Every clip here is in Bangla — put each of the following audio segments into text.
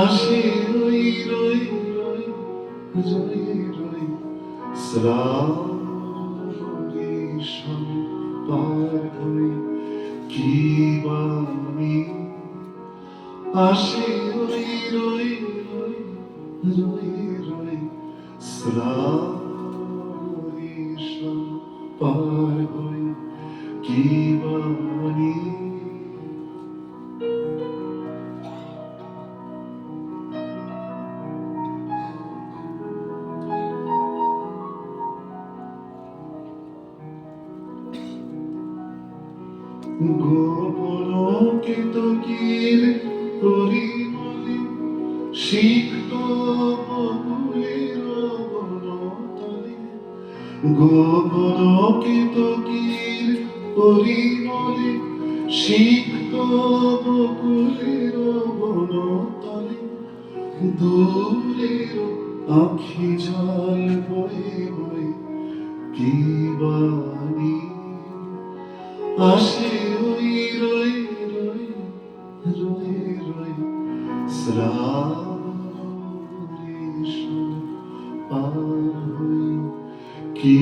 আসে রই রই রই রই রই। শ্রাবণী সম্পার হই কি বাণী আসে রই রই রই রই রই। শ্রাবণী সম্পার হই কি বাণী গোপনকে তো গির পরিমলে সিক্ত বকুলের বনতলে। গোপনকে তো গির পরিমলে সিক্ত বকুলের বনতলে। দূরের আখি জল বয়ে বয়ে কি বাণী আসে ওই রই রই রই রই শ্রাবণী পার হই কি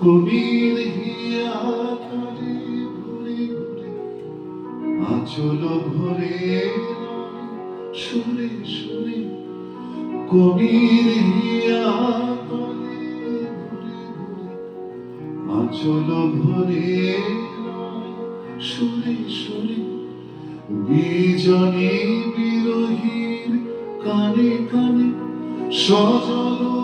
কবির হিয়া আচল ভরে শুনে শুনে কবির আচল ভরে শুনে শুনে বিজনী বিরহীর কানে কানে সজল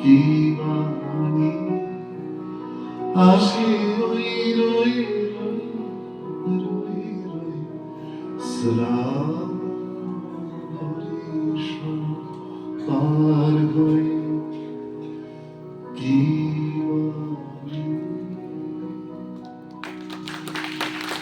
কি বা আমি? আসি রই রই রই রই সালাম পার হই কি